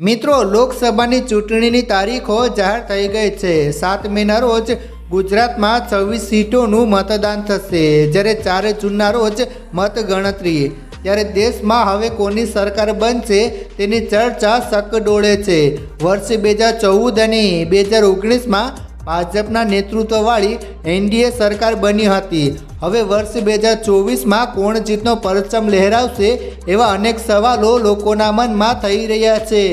મિત્રો, લોકસભાની ચૂંટણીની તારીખો જાહેર થઈ ગઈ છે. સાત મેના રોજ ગુજરાતમાં છવ્વીસ સીટોનું મતદાન થશે. જ્યારે ચાર જૂનના રોજ મતગણતરી. ત્યારે દેશમાં હવે કોની સરકાર બનશે તેની ચર્ચા સકડોળે છે. વર્ષ બે હજાર ચૌદ અને બે હજાર ઓગણીસમાં ભાજપના નેતૃત્વવાળી એનડીએ સરકાર બની હતી. હવે વર્ષ બે હજાર ચોવીસમાં કોણ જીતનો પરચમ લહેરાવશે એવા અનેક સવાલો લોકોના મનમાં થઈ રહ્યા છે.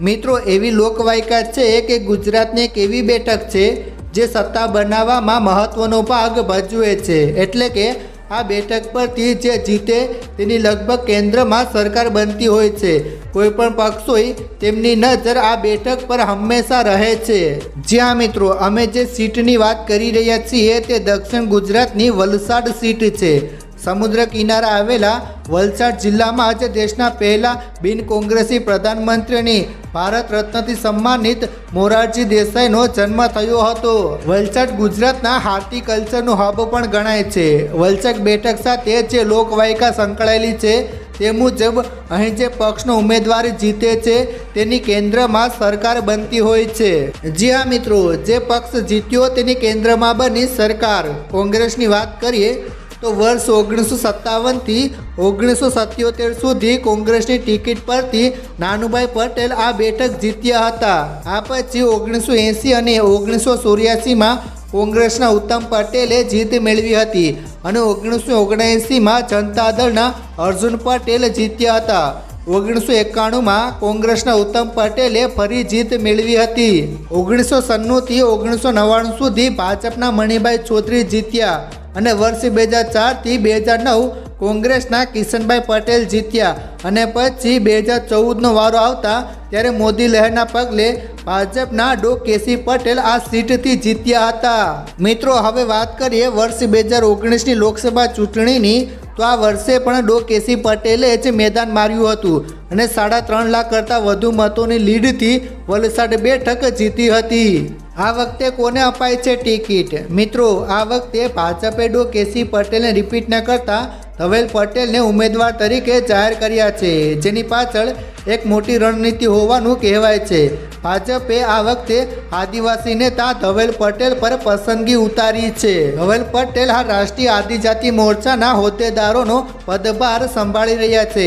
મિત્રો, એવી લોકવાયકા છે કે ગુજરાતની એક એવી બેઠક છે જે સત્તા બનાવવામાં મહત્વનો ભાગ ભજવે છે. એટલે કે આ બેઠક પરથી જે જીતે તેની લગભગ કેન્દ્રમાં સરકાર બનતી હોય છે. કોઈ પણ પક્ષ તેમની નજર આ બેઠક પર હંમેશા રહે છે. જ્યાં મિત્રો, અમે જે સીટની વાત કરી રહ્યા છીએ તે દક્ષિણ ગુજરાતની વલસાડ સીટ છે. સમુદ્ર કિનારે આવેલા વલસાડ જિલ્લામાં જ દેશના પહેલા બિન કોંગ્રેસી પ્રધાનમંત્રીની ભારત રત્નથી સન્માનિત મોરારજી દેસાઈનો જન્મ થયો હતો. વલસાડ ગુજરાતના હાર્ટિકલ્ચરનું હબ પણ ગણાય છે. વલસાડ બેઠક સાથે જે લોકવાયકા સંકળાયેલી છે તે મુજબ અહીં જે પક્ષનો ઉમેદવાર જીતે છે, તેની કેન્દ્રમાં સરકાર બનતી હોય છે. જી હા મિત્રો, જે પક્ષ જીત્યો તેની કેન્દ્રમાં બની સરકાર. કોંગ્રેસની વાત કરીએ તો વર્ષ ઓગણીસો સત્તાવનથી ઓગણીસો સત્યોતેર સુધી કોંગ્રેસની ટિકિટ પરથી નાનુભાઈ પટેલ આ બેઠક જીત્યા હતા. આ પછી ઓગણીસો એંસી અને ઓગણીસો ચોર્યાસીમાં કોંગ્રેસના ઉત્તમ પટેલે જીત મેળવી હતી અને ઓગણીસો ઓગણએંસીમાં જનતા દળના અર્જુન પટેલ જીત્યા હતા. ઓગણીસો એકાણુંમાં કોંગ્રેસના ઉત્તમ પટેલે ફરી જીત મેળવી હતી. ઓગણીસો સન્નુંથી ઓગણીસો નવ્વાણું સુધી ભાજપના મણિભાઈ ચૌધરી જીત્યા અને વર્ષ બે હજાર ચારથી બે હજાર નવ કોંગ્રેસના કિશનભાઈ પટેલ જીત્યા અને પછી બે હજાર ચૌદનો વારો આવતા ત્યારે મોદી લહેરના પગલે ભાજપના ડો કેસી પટેલ આ સીટથી જીત્યા હતા. મિત્રો, હવે વાત કરીએ વર્ષ બે હજાર ઓગણીસની લોકસભા ચૂંટણીની, તો આ વર્ષે પણ ડો કેસી પટેલે જ મેદાન માર્યું હતું અને સાડા ત્રણ લાખ કરતાં વધુ મતોની લીડથી વલસાડ બેઠક જીતી હતી. આ વખતે કોને અપાય છે ટિકિટ? મિત્રો, આ વખતે ભાજપે ડો કેસી પટેલને રિપીટ ન કરતા ધવેલ પટેલને ઉમેદવાર તરીકે જાહેર કર્યા છે, જેની પાછળ એક મોટી રણનીતિ હોવાનું કહેવાય છે. ભાજપે આ વખતે આદિવાસી નેતા ધવેલ પટેલ પર પસંદગી ઉતારી છે. ધવેલ પટેલ આ રાષ્ટ્રીય આદિજાતિ મોરચાના હોદ્દેદારોનો પદભાર સંભાળી રહ્યા છે.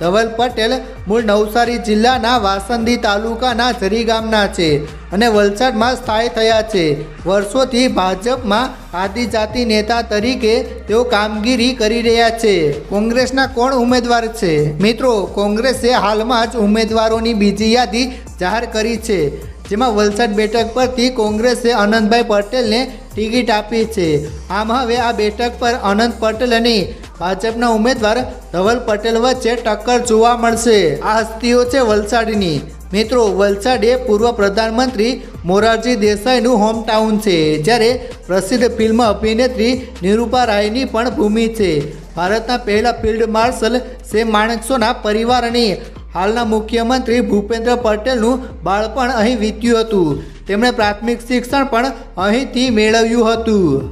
ધવલ પટેલ મૂળ નવસારી જિલ્લાના વાસંદી તાલુકાના ઝરી ગામના છે અને વલસાડમાં સ્થાયી થયા છે. વર્ષોથી ભાજપમાં આદિજાતિ નેતા તરીકે તેઓ કામગીરી કરી રહ્યા છે. કોંગ્રેસના કોણ ઉમેદવાર છે? મિત્રો, કોંગ્રેસે હાલમાં જ ઉમેદવારોની બીજી યાદી જાહેર કરી છે, જેમાં વલસાડ બેઠક પરથી કોંગ્રેસે અનંતભાઈ પટેલને ટિકિટ આપી છે. આમ હવે આ બેઠક પર અનંત પટેલ અને ભાજપના ઉમેદવાર ધવલ પટેલ વચ્ચે ટક્કર જોવા મળશે. આ હસ્તીઓ છે વલસાડની. મિત્રો, વલસાડ એ પૂર્વ પ્રધાનમંત્રી મોરારજી દેસાઈનું હોમટાઉન છે, જ્યારે પ્રસિદ્ધ ફિલ્મ અભિનેત્રી નિરૂપા રાયની પણ ભૂમિ છે. ભારતના પહેલા ફિલ્ડ માર્શલ સે માણેકસોના પરિવાર અને હાલના મુખ્યમંત્રી ભૂપેન્દ્ર પટેલનું બાળપણ અહીં વીત્યું હતું. તેમણે પ્રાથમિક શિક્ષણ પણ અહીંથી મેળવ્યું હતું.